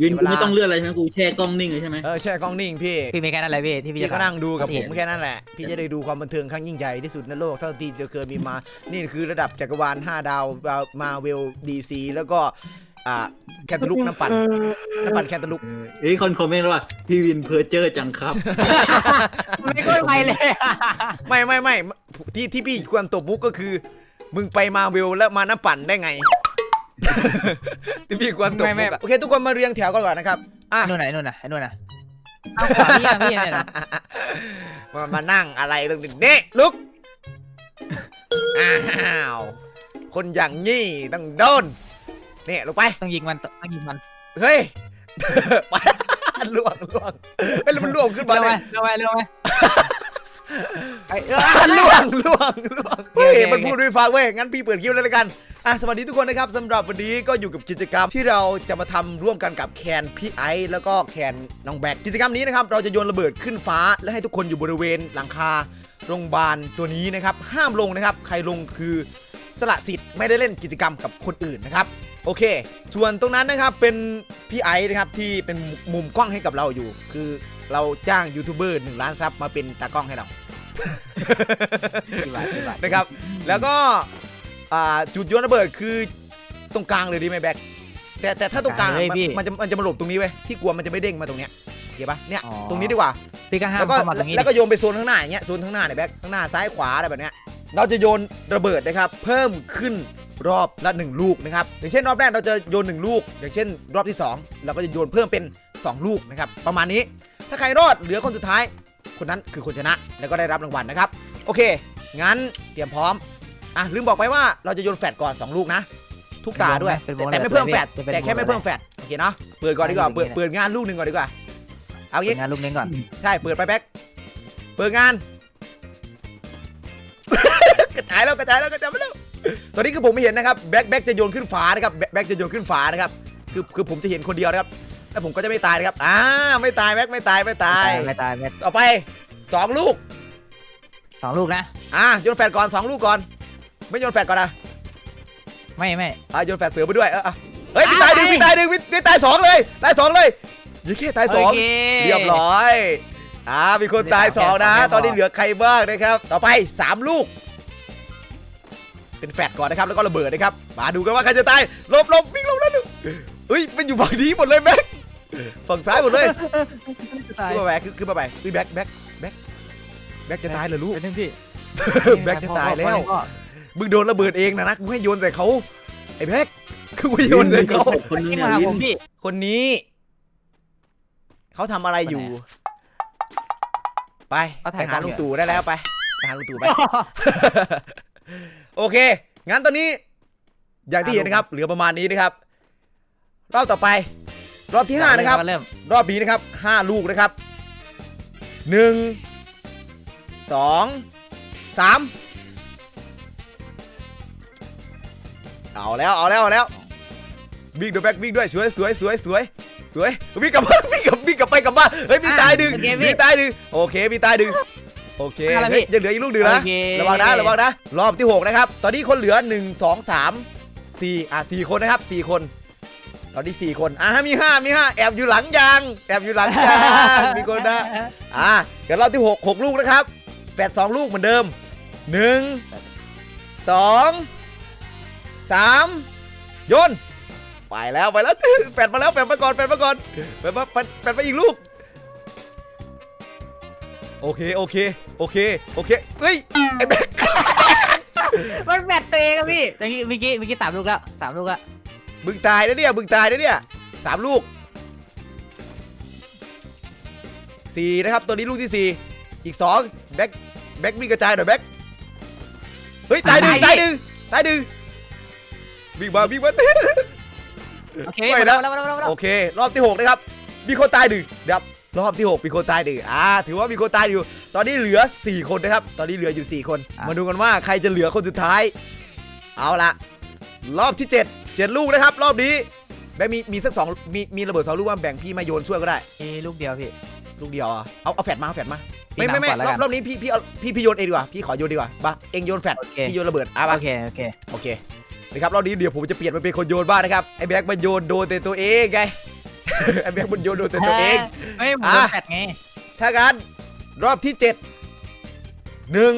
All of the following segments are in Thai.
ยืนกูเวลาไม่ต้องเลื่อนอะไรใช่ไหมกูแช่กล้องนิ่งเลยใช่ไหมเออแช่กล้องนิ่งพี่พี่มีแค่นั้นแหละพี่ที่พี่พี่จะก็นั่งดูกับผมเห็นแค่นั้นแหละ พี่จะได้ดูความบันเทิงครั้งยิ่งใหญ่ที่สุดในโลกเท่าที่จะเคยมีมา นี่คือระดับจักรวาล 5 ดาวมาเวลดีซีแล้วก็อ่าแคนตาลุกน้ำปั่นน้ำปั่นแคนตาลุกเออเอ้ยคนคอมเมนต์ว่าพี่วินเพอร์เจอร์จังครับ ไม่ก็ไปเลยไม่ไม่ไม่ที่ที่พี่ควรตบมุกก็คือ มึงไปมาเวลแล้วมาน้ำปั่นได้ไง ที่พี่ควรตบมุกอะโอเค ทุกคนมาเรียงแถวกันก่อนนะครับ อะ นู่นไหนนู่นน่ะไอ้นู่นน่ะเอาขวาพี่อะพี่เนี่ยนะมามานั่งอะไรตรงนี้นี่ลุก อ้าว คนอย่างงี้ต้องโดนนี่ลงไป ต้องยิงมันต้องยิงมันเฮ้ย ไปล่วงล่วงเฮ้ยแล้วมันล่วงขึ้นมาเร็วเลไปยเร็วไปเร็วไปไอ้เอออะล่วงล่วงล่วงเฮ้ยโอเคมันพูดด้วยฟังเว้ย งั้นพี่เปิดคลิปเลยละกัน อะสวัสดีทุกคนนะครับสำหรับวันนี้ก็อยู่กับกิจกรรมที่เราจะมาทำร่วมกันกับแคนพี่ไอซ์แล้วก็แคนน้องแบกกิจกรรมนี้นะครับเราจะโยนระเบิดขึ้นฟ้า และให้ทุกคนอยู่บริเวณหลังคาโรงพยาบาลตัวนี้นะครับห้ามลงนะครับ ใครลงคือสละสิทธิ์ไม่ได้เล่นกิจกรรมกับคนอื่นนะครับโอเค ส่วนตรงนั้นนะครับเป็นพี่ไอซ์นะครับที่เป็นมุมกล้องให้กับเราอยู่ คือเราจ้างยูทูบเบอร์หนึ่งล้านซับมาเป็นตากล้องให้เรากี่บาทกี่บาทนะครับ แล้วก็อ่า จุดโยนระเบิดคือตรงกลางเลยดีไหมแบ็คแต่แต่ถ้าตรงกลางอะมันมันจะมันจะมาหลบตรงนี้เว้ยที่กลัวมันจะไม่เด้งมาตรงเนี้ยเห็นปะเนี่ยตรงนี้ดีกว่าพี่ก็ห้ามแล้วก็เข้ามาตรงนี้แล้วก็โยนไปโซนข้างหน้าอย่างเงี้ยโซนข้างหน้าเนี่ยแบ็คข้างหน้าซ้ายขวาอะไรแบบเนี้ยเราจะโยนระเบิดนะครับเพิ่มขึ้นรอบละหนึ่งลูกนะครับอย่างเช่นรอบแรกเราจะโยนหนึ่งลูก อย่างเช่น รอบที่สองเราก็จะโยนเพิ่มเป็นสองลูกนะครับประมาณนี้ ถ้าใครรอดเหลือคนสุดท้าย คนนั้นคือคนชนะแล้วก็ได้รับรางวัลนะครับ โอเค งั้นเตรียมพร้อม อะลืมบอกไปว่าเราจะโยนแฟดก่อน 2 ลูกนะ ทุกตาด้วย เป็นวงแต่ไม่เพิ่มแฟดจะป็นแต่แค่ไม่เพิ่มแฟดโอเคเนาะเปิดก่อนดีกว่าเปิดเปิดงานลูกหนึ่งก่อนดีกว่าเอาเปิงี้ดงานลูกนี้ก่อนใช่ เปิดไปแบ็คเปิดงาน กระจายแล้วกระจายแล้วกระจายไปแล้วตอนนี้คือผมไม่เห็นนะครับแบ็คแบ็คจะโยนขึ้นฟ้านะครับแบ็คแบ็คจะโยนขึ้นฟ้านะครับ คือคือผมจะเห็นคนเดียวนะครับแล้วผมก็จะไม่ตายนะครับอ่าไม่ตายแบ็คไม่ตายไม่ตาย ไม่ตายไม่ต่อไปสองลูกสองลูกนะอะโยนแฟดก่อนสองลูกก่อน ไม่โยนแฟดก่อนนะไม่ไม่ อะโยนแฟดเสือไปด้วยเอออะเฮ้ยพี่ตายหนึ่งพี่ตายหนึ่งพี่พี่ตายสองเลยตายสองเลยยี่แค่ตายสองโเค เรียบร้อยอ่ามีคนตายสองนะเรียบร้อยตอนนี้เหลือใครบ้างนะครับ ต่อไปสามลูก เป็นแฟดก่อนนะครับแล้วก็ระเบิดนะครับ มาดูกันว่าใครจะตายหลบหลบวิ่งหลบแล้วหนึ่งเฮ้ยมันอยู่ฝั่งนี้หมดเลยแบ็คฝั่งซ้ายหมดเลยตายขึ้นมาแบ็คขึ้นมาไปขึ้นแบ็คแบ็คแบ็คแบ็คจะตายเหรอลูก เป็นพี่ แบ็คจะตายแล้ว มึงโดนระเบิดเองนะนะกูให้โยนใส่เขาไอ้แบ็คคือกูโยนใส่เขาคนนึงนี่เนี่ยมาวิผนมพี่คนนี้ เขาทำอะไรอยู่ ไปเขาไปถ่ายหากล้ลุองงอยู่ตู่ได้แล้วไปไปหาลุงตู่ไปโอเค งั้นตอนนี้ อย่างที่เห็นนะครับ เหลือประมาณนี้นะครับ รอบต่อไป รอบที่ห้านะครับเริ่มรอบนี้นะครับห้าลูกนะครับหนึ่งสองสาม เอาแล้วเอาแล้วเอาแล้ววิ่งด้วยแบ็ควิ่งด้วยสวยสวยสวยสวยสวยวิ่งกลับมาวิ่งกลับวิ่งกลับไปกลับมาเฮ้ยมีตายดึงมีตายดึงโอเคมีตายดึงโอเคเฮ้ยยังเหลืออีกลูกหนึ่งนะโอเค ระวังนะระวังนะรอบที่6นะครับตอนนี้คนเหลือ1 2 3 4อะ4คนนะครับ4คน ตอนนี้4คนอะมี5มี5แอบอยู่หลังยางแอบอยู่หลังยางมีคนนะอะเดี๋ยวรอบที่6 6ลูกนะครับแฟด2ลูกเหมือนเดิม 1 2 3โยนไปแล้วไปแล้วแฟดมาแล้วแฟดมาก่อนแฟดมาก่อนแฟดมาแฟดแฟดมาอีกลูกโอเคโอเคโอเคโอเคเฮ้ยไอ้แบ็คมันแบตตัวเองอะพี่เมื่อกี้เมื่อกี้เมื่อกี้สามลูกแล้วสามลูกแล้วมึงตายนะเนี่ยมึงตายนะเนี่ยสามลูกสี่นะครับตัวนี้ลูกที่สี่อีกสองแบ็คแบ็ควิ่งกระจายหน่อยแบ็คเฮ้ยตายดึงตายดึงตายดึง วิ่งมาวิ่งมา โอเคไม่มานะแล้วมาแล้วมาแล้วมาแล้วโอเค รอบที่หกนะครับ มีคนตายดึงเดี๋ยวรอบที่หกมีคนตายดึงอ่า ถือว่ามีคนตายอยู่ ตอนนี้เหลือสี่คนนะครับ ตอนนี้เหลืออยู่สี่คน มาดูกันว่าใครจะเหลือคนสุดท้าย เอาละรอบที่เจ็ดเจ็ดลูกนะครับ รอบนี้ แบงค์มีมีสักสองมีมีระเบิดสองลูกว่าแบ่งพี่มาโยนช่วยก็ได้ มีลูกเดียวพี่ ลูกเดียวอะเอาเอาแฟดมาเอาแฟดมา พี่ไม่ไม่ไม่นำก่อนแล้วรอกับนรอบนี้พี่พี่เอาพี่พี่โยนเองดีกว่า พี่ขอโยนดีกว่าปะเองโยนแฟดโอเค พี่โยนระเบิดอะปะโอเคโอเค โอเค นะครับรอบนี้เดี๋ยวผมจะเปลี่ยนมาเป็นคนโยนบ้างนะครับไอ้แบ็คมาโยนโดนแต่ตัวเองไง ไอ้แบกมันโยนโดนแต่ตัวเอง ไม่ผมอะโดนแฟดไง ถ้างั้นรอบที่เจ็ดหนึ่ง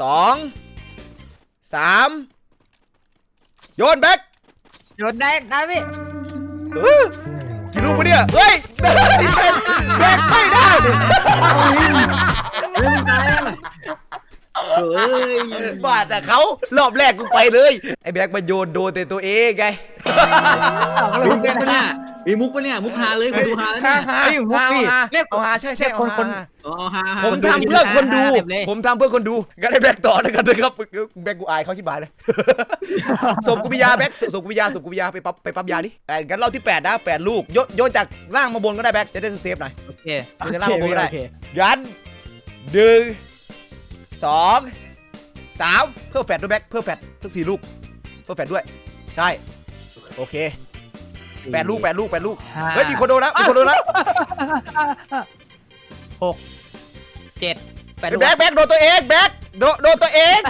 สองสามโยนแบ็คโดนได้ได้พี่กี่ลูกวะเนี่ยเฮ้ยได้แบ็คแบ็คไม่ได้เรื่องตายอะ เฮ้ยบ้าแต่เขารอบแรกกูไปเลย ไอ้แบ็คมันโยนโดนแต่ตัวเองไงมีมุกปะเนี่ยมีมุกปะเนี่ยมุกฮาเลยคนดูฮาแล้วฮ่าเนี่ยฮ่าฮ่าฮ่าเอาฮาใช่ใช่เอาฮาอ๋อฮาฮาผมทำเพื่อคนดู ผมทำเพื่อคนดูงั้นไอ้แบ็คต่อแล้วกันนะครับแบ็คกูอายเขาชิบหายเลยส่งกูวิยาแบ็คส่งกูวิยาส่งกูวิยาไปปั๊บไปปั๊บยาดิไอ้งั้นรอบที่แปดนะแปดลูกโยนโยนจากล่างมาบนก็ได้แบ็คจะได้เซฟหน่อยโอเคเดี๋ยวจะลากมาพูดได้โอเค งั้นหนึ่ง สองสามเพิ่มแฟดด้วยแบ็คเพิ่มแฟดทั้งสี่ลูกเพิ่มแฟดด้วย ใช่ โอเคแปดลูกแปดลูกแปดลูกห้าเฮ้ยมีคนโดนแล้วมีคนโดนแล้วหกเจ็ดแปดแบ็คแบ็คโดนตัวเองแบ็คโดนโดนตัวเอง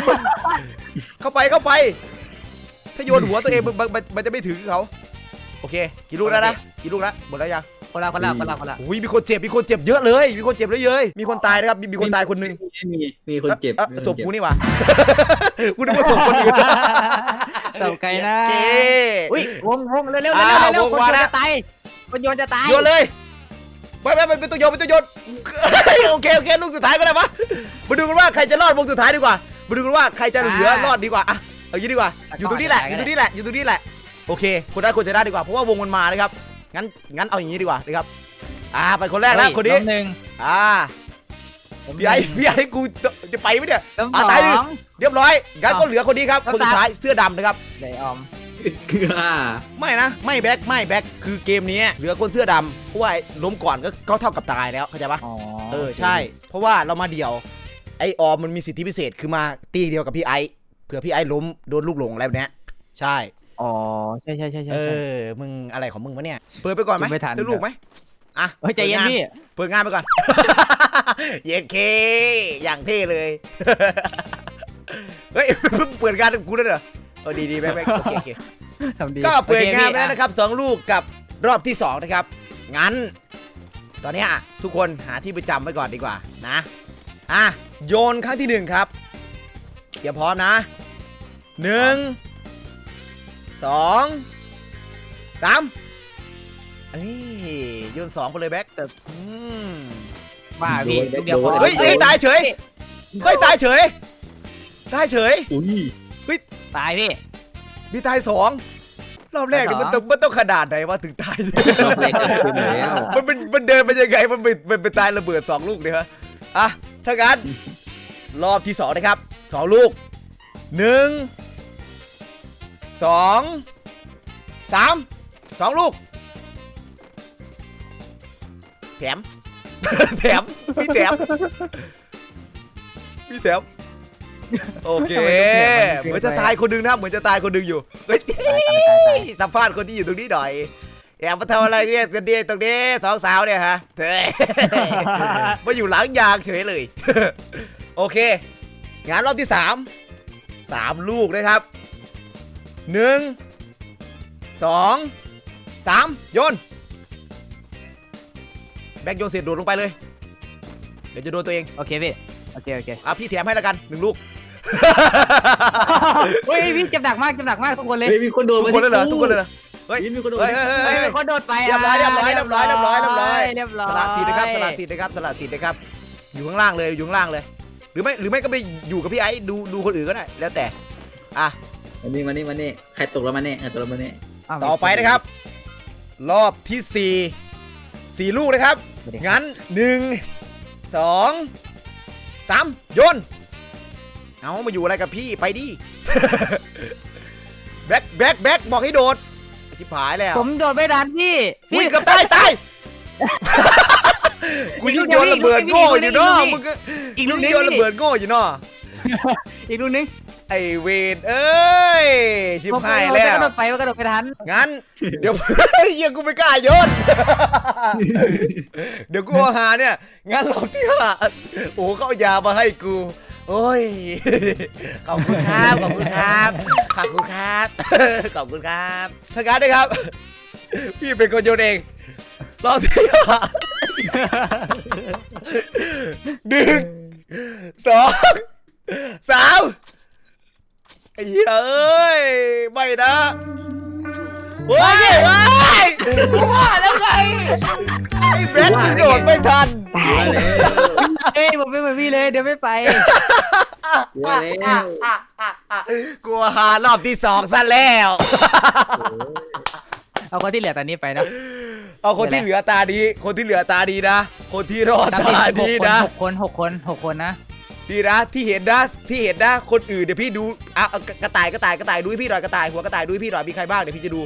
เข้าไปเข้าไป ถ้าโยนหัวตัวเองมันมันมันมันจะไม่ถึงเขาโอเค กี่ลูกแล้วนะกี่ลูกแล้วหมดแล้วยัง คนละคนละคนละคนละอุ้ยมีคนเจ็บมีคนเจ็บเยอะเลย มีคนเจ็บเยอะเลยมีคนตายนะครับมีมีคนตายคนหนึ่งมีมีคนเจ็บอะมีคนศพเจ็บกูนี่หว่า กูนึกว่าศพคนอื่นเต่าไก่นะเจ๊อุ้ย วงวงเร็วเร็วอ่าเร็วเร็ววงคนมาโยนแล้วจะตายคนโยนจะตายโยนเลยไปไปไปเป็นตัวโยนเป็นตัวโยนโอเคโอเคลูกสุดท้ายก็ได้ปะมาดูกันว่าใครจะรอดวงสุดท้ายดีกว่ามาดูกันว่าใครจะเหลือรอดดีกว่าอะเอาอย่างนี้ดีกว่าอยู่ตรงนี้แหละอยู่ตรงนี้แหละอยู่ตรงนี้แหละโอเคคนได้คนจะได้ดีกว่าเพราะว่าวงมันมานะครับ งั้นงั้นเอาอย่างนี้ดีกว่านะครับอ่าไปคนแรกแล้วคนนี้ล้มหนึ่งอ่าพี่ไอ้พี่ไอ้กูจะไปไหมเนี่ยล้มอะสตายดิองเรียบร้อยงั้นก็อ้าวเหลือคนนี้ครับแล้วคนสุดตาท้ายเสื้อดำนะครับเดี๋ยวออมเกลือไม่นะไม่แบ็คไม่แบ็คคือเกมนี้เหลือคนเสื้อดำเพราะว่าล้มก่อนก็ก็เท่ากับตายแล้วเข้าใจปะอ๋อเออใช่ เพราะว่าเรามาเดี่ยวไอออมมันมีสิทธิพิเศษคือมาตีเดียวกับพี่ไอซ์เผื่อพี่ไอซ์ล้มโดนลูกหลงอะไรแบบเนี้ยใช่ อ๋อ ใช่ใช่ใช่ใช่เออมึงอะไรของมึงวะเนี่ย เปิดไปก่อนไหมไม่ทันซื้อลูกไหมอะเฮ้ยใจเย็นพี่เปิดงานไปก่อน เย็นเค อย่างเท่เลย เฮ้ยเพิ่งเปิดงานกับกูด้วยเหรอเออดีดีแบ็คแบ็คโอเคโอเค ทำดีก็เปิดงานโอไปคแล้วพี่นะครับสองลูกกับรอบที่สองนะครับ งั้น ตอนเนี้ยทุกคนหาที่ประจำไว้ก่อนดีกว่านะ อะ โยนครั้งที่หนึ่งครับ เตรียมพร้อมนะหนึ่ง สองสามเอ้ยโยนสองไปเลยแบ็คอืมว่าพี่ลูกเดียวพอเฮ้ยเฮ้ยตายเฉยเฮ้ยตายเฉยตายเฉยอุ้ยตายพี่มีตายสองรอบแรกนี่มันต้องมันต้องขนาดไหนวะถึงตายเนี่ยรอบแรกก็เป็นแล้วมันเป็นมันเดินไปยังไงมันเป็นมันเป็นตายระเบิดสองลูกเนี่ยฮะอะถ้างั้นรอบที่สองนะครับสองลูกหนึ่ง สองสามสองลูก แถม แถมมีแถมมีแถม โอเค เหมือนจะตายคนหนึงนะครับเหมือนจะตายคนหนึงอยู่เฮ้ยตายตายตายตายสัมภาษณ์คนที่อยู่ตรงนี้หน่อยแอบมาทำอะไรเนี่ยกันดีตรงนี้สองสาวเนี่ยฮะเฮ้ยมาอยู่หลังยางเฉยเลย โอเค งานรอบที่สามสามลูกนะครับ หนึ่งสองสามโยน แบ็กโยนเสร็จโดดลงไปเลย เดี๋ยวจะโดนตัวเอง โอเคพี่ โอเค โอเคอะพี่แถมให้แล้วกันหนึ่งลูก เฮ้ยพี่เจ็บหนักมากเจ็บหนักมากทุกคนเลย เฮ้ยมีคนโดนทุกมาคนเลยเหรอทุกคนเลยเหรอ เฮ้ยวินมีคนโดนเฮ้ยเฮ้ยเฮ้ยเฮ้ยเฮ้ย คนโดดไปเรียบร้อยเรียบร้อยเรียบร้อยเรียบร้อยเรียบร้อยเรียบร้อยสละสิทธิ์นะครับสละสิทธิ์นะครับสละสิทธิ์นะครับ อยู่ข้างล่างเลยอยู่ข้างล่างเลย หรือไม่หรือไม่ก็ไปอยู่กับพี่ไอ้ดูดูคนอื่นก็ได้แล้วแต่อะ มานี่มานี่มานี่ใครตกแล้วมาเนี่ยใครตกแล้วมาเนี่ยาวต่อไปนะครับ รอบที่สี่สี่ลูกนะครับ งั้นหนึ่งสองสามโยน เอามาอยู่อะไรกับพี่ไปดิ แบ็คแบ็คแบ็คบอกให้โดด ชิบหายแล้วผมโดดไม่ทันพี่อุ้ยพี่เกับตายตายกูยิงโยนระเบิดโง่อยู่เนาะมึงก็อีกมึลูงกนึงโยนระเบิดโง่อยู่เนาะ อีกลูกนึงไอเวนเอ้ยชิบหายแล้วกระโดดไปมันกระโดดไปทันงั้น เดี๋ยวเหี้ยังกูไม่กล้าโยนเดี๋ยวกูเอาหาเนี่ย งั้นเราที่ห้าโอ้เขาเอายามาให้กู โอ้ย ขอบคุณครับ ขอบคุณครับ ขอบคุณครับ ขอบคุณครับถ้างั้นนะครับ พี่เป็นคนโยนเอง รอบที่ห้าหนึ่งสอง สามไอ้เหี้ยเอ้ยไม่นะเฮ้ยเฮ้ยกูว่าแล้วไงไอ้แบทมึงโดดไม่ทันว่าแล้วเอ้ยผมไม่เหมือนพี่เลยเดี๋ยวไม่ไปว่าแล้วกูหารอบที่สองซะแล้ว เอาคนที่เหลือตอนนี้ไปเนาะเอาคนที่เหลือตาดี คนที่เหลือตาดีนะ คนที่รอดตามตาที่ดีนะหกคนหกคนหกคนนะ ดีนะที่เห็นนะที่เห็นนะคนอื่นเดี๋ยวพี่ดูอะเอากระกระต่ายกระต่ายกระต่ายดูให้พี่หน่อยกระต่ายหัวกระต่ายดูให้พี่หน่อยมีใครบ้างเดี๋ยวพี่จะดู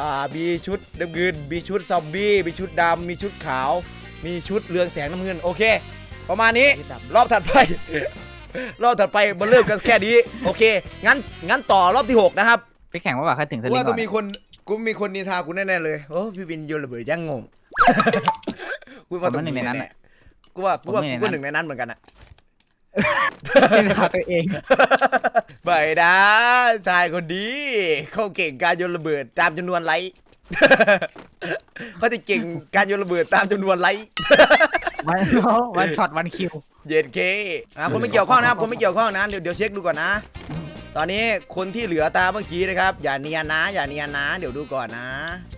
อ่ามีชุดน้ำเงินมีชุดซอมบี้มีชุดดำมีชุดขาว มีชุดเรืองแสงน้ำเงินโอเค ประมาณนี้รอบถัดไป รอบถัดไปมาเริ่มกันแค่นี้โอเค งั้นงั้นต่อรอบที่หกนะครับไปแข่งว่าแบบใครถึงสลิงว่าก่ต้อองมีคนกูมีคนนินทากูแน่ๆเลยโอ้พี่วินโยนระเบิดยังงงกูว่าต้องมีแน่ๆกูว่ากูว่ากูก็หนึ่งในนั้นเหมือนกันอะ ไม่ได้ตัวเองไม่นะชายคนดีเขาเก่งการโยนระเบิดตามจำนวนไลค์เขาจะเก่งการโยนระเบิดตามจำนวนไลค์วันวันช็อตวันคิว เย็นเคอะคนไม่เกี่ยวข้องนะครับคนไม่เกี่ยวข้องนะเดี๋ยวเดี๋ยวเช็คดูก่อนนะ ตอนนี้คนที่เหลือตามเมื่อกี้นะครับ อย่าเนียนนะ อย่าเนียนนะ เดี๋ยวดูก่อนนะ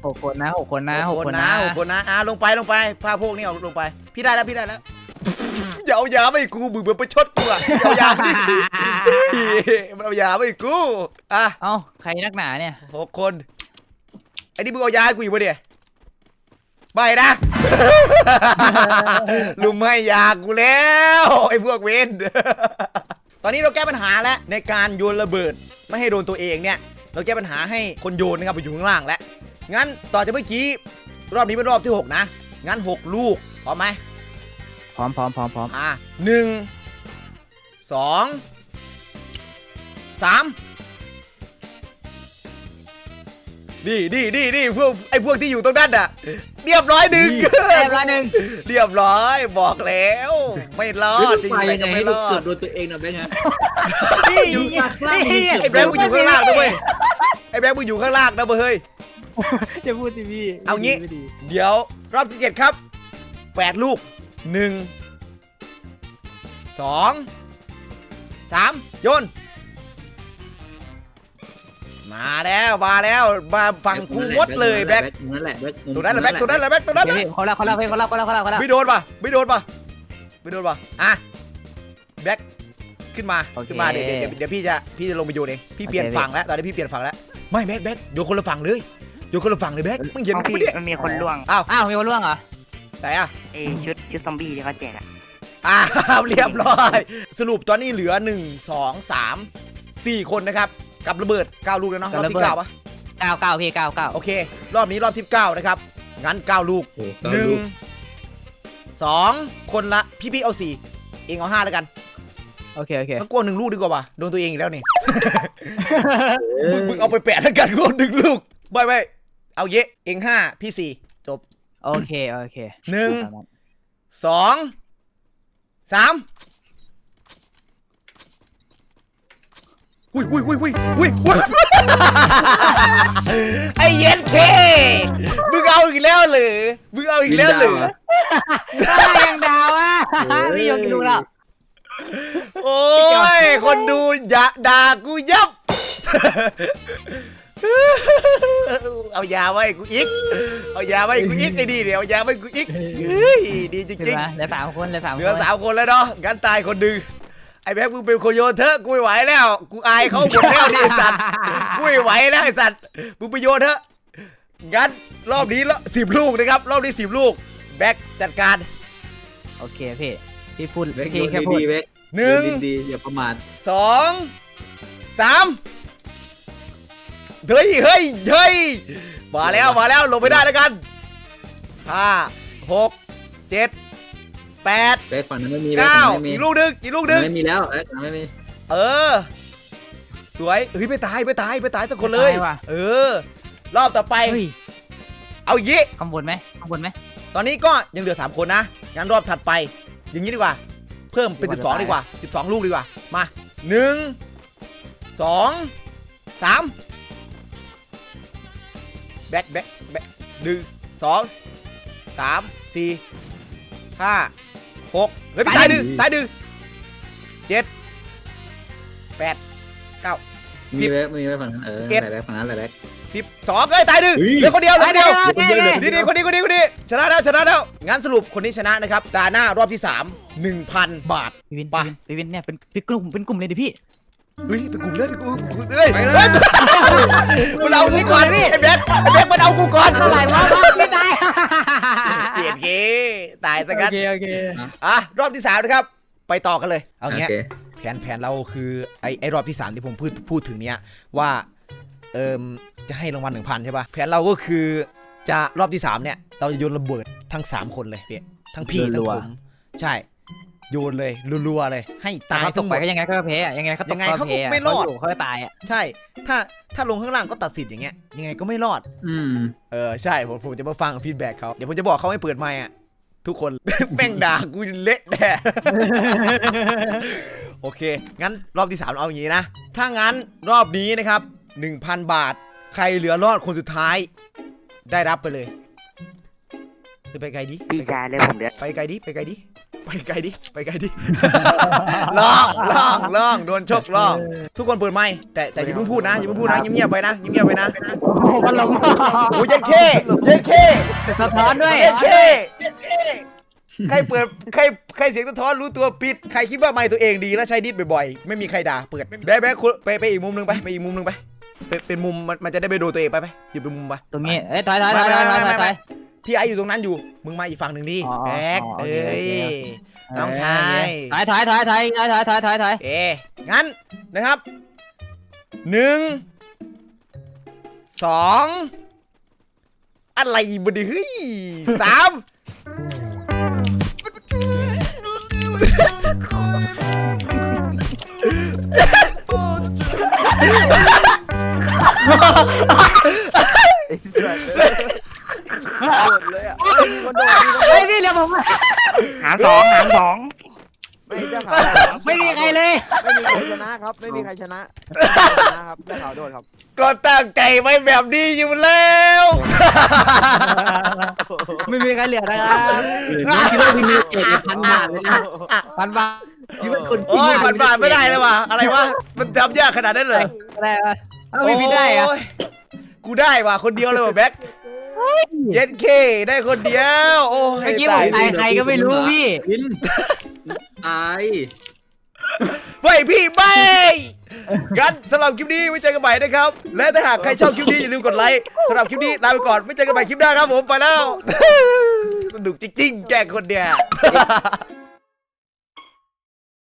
หกคนนะหกคนนะหกคนนะหกคนนะอะลงไปลงไปผ้าพวกนี้เอาลงไป พี่ได้แล้วพี่ได้แล้ว อย่าเอายาไม่กูมือเหมือนประชดกูอะเอายาไม่กูเฮ้ยมันเอายาไม่กูอะเอ้าใครนักหนาเนี่ย หกคนไอ้นี่มึงเอายาให้กูอยู่ปะเนี่ยไม่นะ ลุมให้ยากูแล้วไอ้พวกเวนตอนนี้เราแก้ปัญหาแล้วในการโยนระเบิดไม่ให้โดนตัวเองเนี่ย เราแก้ปัญหาให้คนโยนนะครับไปอยู่ข้างล่างแล้วงั้นต่อจากเมื่อกี้รอบนี้เป็นรอบที่ 6 นะ งั้น 6 ลูกพร้อมไหม พร้อมพร้อมพร้อมพร้อมอะหนึ่งสองสามดีดีดีดีพวกไอ้พวกที่อยู่ตรงนั้นอะ เรียบร้อยหนึ่งเรียบร้อยหนึ่งเรียบร้อยบอกแล้ว ไม่รอเฮ้ยดจริงไปๆยังไงก็ให้ไม่รลูกอเกิดดโดนตัวเองนะแบงค์ฮะนี่อยู่ข้างล่างมึงเกือบไอ้แบงค์มึงอยู่ข้างล่างนะเว้ยไอ้แบงค์มึงอยู่ข้างล่างนะเว้ยจะพูดสิพี่เอางี้ไม่ดีเดี๋ยวรอบที่เจ็ดครับแปดลูก หนึ่งสองสามโยน มาแล้วมาแล้วมาฝั่งกูมดเลยแบ็คนั่นแหละแบ็คตัวนั้นแหละแบ็คตัวนั้นแหละแบ็คตัวนั้นเดี๋ยวแหละพี่เขาเล่าเขาเล่าเขาเล่าเขาเล่าเขาเล่าเขาเล่าไม่โดนป่ะไม่โดนป่ะไม่โดนป่ะอะแบ็คขึ้นมาขึ้นมาเดี๋ยวเดี๋ยวเดี๋ยวเดี๋ยวพี่จะพี่จะลงไปโยนเองพี่เปลี่ยนฝั่งแล้วตอนนี้พี่เปลี่ยนฝั่งแล้วไม่แบ็คแบ็คโยนคนละฝั่งเลยโยนคนละฝั่งเลยแบ็คมึงเห็นของกูพี่เนี่ยมันมีคนล่วงอ้าวอ้าวมีคนล่วงเหรอ ไหนอะไอชุดชุดซอมบี้ที่เขาแจกอะอ้าวเรียบร้อย สรุปตอนนี้เหลือ 1 2 3 4 คนนะครับ กับระเบิด 9 ลูกแล้วเนาะรอบที่9ปะเก้าเก้าพี่เก้าเก้าโอเค รอบนี้รอบที่9นะครับ งั้น 9 ลูก โอ้โห1 2 คนละพี่พี่เอา 4 เองเอา 5 แล้วกันโอเคโอเคมันกลัวหนึ่งลูกดีกว่าว่ะโดนตัวเองอีกแล้วนี่ มึงมึงเอาไปแปะแล้วกันกลัวหนึ่งลูกไม่ไม่เอาเยะเอง5พี่4จบ โอเค โอเคหนึ่งสองสามอุ้ยอุ้ยอุ้ยอุ้ยอุ้ยอุ้ยไอเย็นเคมึงเอาอีกแล้วเหรือมึงเอาอีกแล้วเหรือยังดาวอะพี่ยกกี่ลูกแล้วโอ้ย คนดูอย่าด่ากูยับ เอายาไว้กูอีก เอายาไว้กูอีกไอ้ดีเดี๋ยวเอายาไว้กูอีกเฮ้ยดีจถึงริงไหมเหลือสามคนเหลือสามๆคเหนลือสามคนแล้วเนาะงั้นตายคนหนึ่งไอ้แบ๊กมึงเป็นคนโยนเถอะกูไม่ไหวแล้ว กูอายเขาหมดแล้วนี่ไอ้สัตว์กูไม่ไหวแล้วไอ้สัตว์มึงไปโยนเถอะงั้นรอบนี้ละสิบลูกนะครับ รอบนี้สิบลูกแบ็กจัดการโอเคพี่พี่พูดแบ็คโยพี่นแค่พูดดีๆแบ็คหนึ่งโยดีๆอย่าประมาทสองสาม เฮ้ยเฮ้ยเฮ้ยมาแล้วมาแล้วลงไปได้แล้วกันห้าหกเจ็ดแปดแบ็คฝั่งนั้นไม่มีแบ็คเก้าฝั่งนั้นไม่มีอีกลูกหนึงอีกลูกหนึงไม่มีแล้วแบ็คฝั่งนั้นไม่มีเออ สวยเฮ้ยไม่ตายไม่ตายไม่ตายสักคนเลยไม่ตายว่ะเออ รอบต่อไปเฮ้ยเอาอย่างงี้ข้างบนไหมข้างบนไหมตอนนี้ก็ยังเหลือ3คนนะงั้นรอบถัดไป อย่างนี้ดีกว่า เพิ่มเป็นว่าจะตาย12ดีกว่า12ลูกดีกว่ามา1 2 3 แบ็คแบ็คแบ็คหนึ่งสองสามสี่ห้าหกเฮ้ยพี่ตายดึงตายดึงเจ็ดแปดเก้า มีไว้มีไว้ฝั่งนั้นเออสิบเอ็ดไหลแบ็คฝั่งนั้นไหลแบ็คสิบสองเอ้ยตายดึงเฮ้ย เหลือคนเดียวเหลือคนเดียวไปเลยดีดีคนนี้คนนี้คนนี้ชนะแล้วชนะแล้วงั้นสรุปคนนี้ชนะนะครับตาหน้ารอบที่สามหนึ่งพันบาท พี่วินไป พี่วินเนี่ยเป็นเป็นกลุ่มเป็นกลุ่มเลยดิพี่ เฮ้ยเป็นกลุ่มเลยเป็นกลุ่มเฮ้ยไปเลยเฮ้ยมันเอากูก่อนไอ้แบ๊กไอ้แบ๊กมันเอากูก่อนอะไรวะไม่ตายเปลี่ยนเกตายซะโอกันเคโอเคอะรอบที่สามนะครับ ไปต่อกันเลย เอาโอเงี้ยเคแผนแผนเราคือไอ้ไอ้รอบที่สามที่ผมพูดพูดถึงเนี้ยว่าเอิมจะให้รางวัลหนึ่งพันใช่ป่ะแผนเราก็คือจะรอบที่สามเนี่ย เราจะโยนระเบิดทั้งสามคนเลยพี่ทั้งพี่ทั้งผมใช่ โยนเลยรัวๆเลย ให้ตายเขาตทั้กงหไปมดก็ยังไงก็แพ้อะยังไงเขาตยักงไงก็เขาก็แพ้อะไม่รอด เขายู่เขาก็ตายอะใช่ ถ้าถ้าลงข้างล่างก็ตัดสิทธิ์อย่างเงี้ยยังไงก็ไม่รอด อืมเออใช่ผมผมจะมาฟังฟีดแบ็กเขาเดี๋ยวผมจะบอกเขาให้เปิดไมค์อะ ทุกคน แม่งด่ากูเละแน่ โอเค งั้นรอบที่ 3 เอาอย่างนี้นะ ถ้างั้นรอบนี้นะครับ 1,000 บาท ใครเหลือรอดคนสุดท้าย ได้รับไปเลยไปไกลดิ พี่ชายเลยผมเดือดไปไกลดิ ไปไกลดิ ไปไกลดิ ไปไกลดิลองลองลองโดนชกลอง ทุกคนเปิดไมค์แต่แต่อย่าเพิ่งพูดนะอย่าเพิ่งพูดนะเงียบๆไปนะเงียบๆไปนะโอ้โหมันลงโอ้ยเย็นเคเย็นเคสะท้อนด้วยเย็นเคใครเปิดใครใครเสียงสะท้อนรู้ตัวปิด ใครคิดว่าไมค์ตัวเองดีแล้วใช้ดิสบ่อยๆ ไม่มีใครด่าเปิดแบ๊ะแบ๊ะคุณไปไปอีกมุมหนึงไปไปอีกมุมหนึงไปเป็นเป็นมุมมันมันจะได้ไปดูตัวเองไปไปอยู่เป็นมุมไปตรงนี้เอ้ยถอยถอยถอยถอยถอยถอยถอย พี่ไออยู่ตรงนั้นอยู่ มึงมาอีกฝั่งหนึ่งดิอ๋อแบ๊กอ๋อโอเอ้เคโอเคยน้องชายถอยถอยถอยถอยถอยถอยถอยถอยถอยเอ๊งั้นนะครับหนึ่งสองอะไรบดีเฮ้ยสาม เฮ้ยพี่เรียกผมหารสองหารสองไม่เจ้าขาวไม่มีใครเลยไม่มีใครชนะครับ ไม่มีใครชนะชนะครับเจ้าขาวโดนครับก็ตั้งใจไว้แบบนี้อยู่แล้ว ไม่มีใครเหลือนะครับน้องคิดว่าพี่มีเอกพันบาทเลยนะพันบาทคิดว่าคนโอ้ยผ่านผ่านไม่ได้เลยว่ะอะไรวะมันทำยากขนาดนั้นเลยได้ปะเอ้าพี่พี่ได้อะโยกูได้ว่ะคนเดียวเลยว่ะแบ็ค เจ็ดเคได้คนเดียว โอ้ยเมื่อกี้ผมตายใครก็ไม่รู้พี่วินตายเฮ้ยพี่ไม่งั้นสำหรับคลิปนี้ไว้เจอกันใหม่นะครับ และถ้าหากใครชอบคลิปนี้อย่าลืมกดไลค์สำหรับคลิปนี้ลาไปก่อนไว้เจอกันใหม่คลิปหน้าครับผมไปแล้วสนุกจริงๆแกล้งคนเดียว